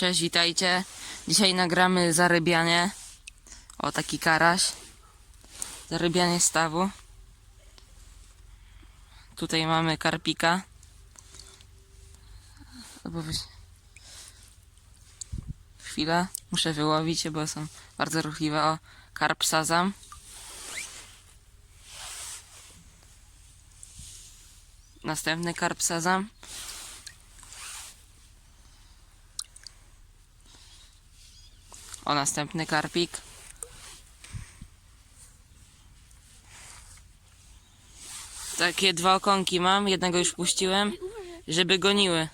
Cześć, witajcie. Dzisiaj nagramy zarybianie. O, taki karaś. Zarybianie stawu. Tutaj mamy karpika. Chwila, muszę wyłowić je, bo są bardzo ruchliwe. O, karp sazam. Następny karp sazam. O, następny karpik. Takie dwa okonki mam, jednego już puściłem, żeby goniły.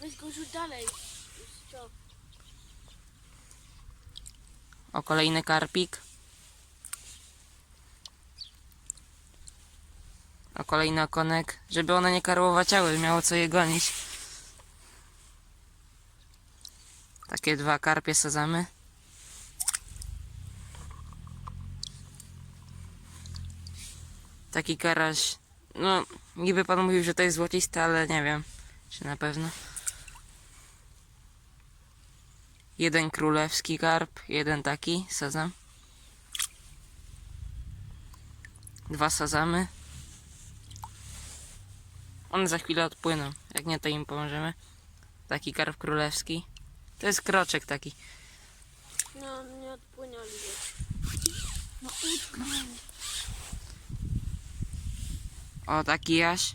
weź go rzuć dalej. O, kolejny karpik. O, kolejny okonek, żeby one nie karłowaciały, miało co je gonić. Takie dwa karpie sezamy. Taki karaś, no niby pan mówił, że to jest złocisty, ale nie wiem, czy na pewno. Jeden królewski karp, jeden taki sezam. Dwa sezamy. One za chwilę odpłyną. Jak nie, to im pomożemy. Taki karp królewski. To jest kroczek taki. No, nie odpłynęli. No utknął. O, taki jaś.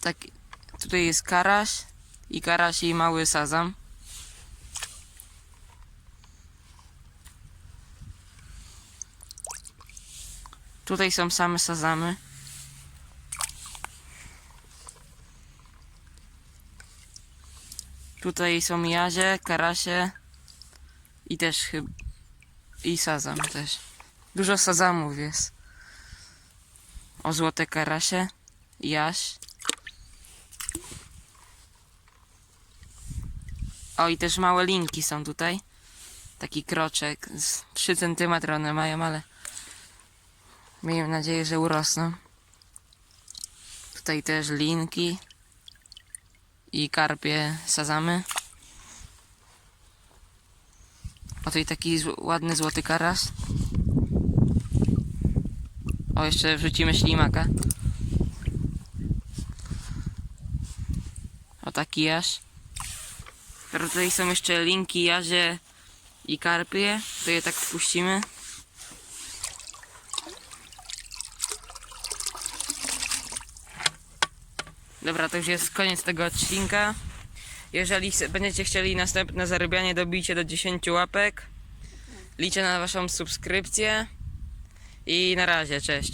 Taki, tutaj jest karaś i karaś i mały sazam. Tutaj są same sazamy. Tutaj są jazie, karasie i też chyba i sazam też. Dużo sazamów jest. O złote karasie. Jaś. O i też małe linki są tutaj. Taki kroczek. Z 3 cm one mają, ale miejmy nadzieję, że urosną. Tutaj też linki. I karpie sazamy. O tutaj taki ładny złoty karas. O, jeszcze wrzucimy ślimaka. O taki jaż. Teraz tutaj są jeszcze linki, jazie i karpie. To je tak wpuścimy. Dobra, to już jest koniec tego odcinka. Jeżeli będziecie chcieli następne zarabianie, dobijcie do 10 łapek. Liczę na Waszą subskrypcję. I na razie, cześć.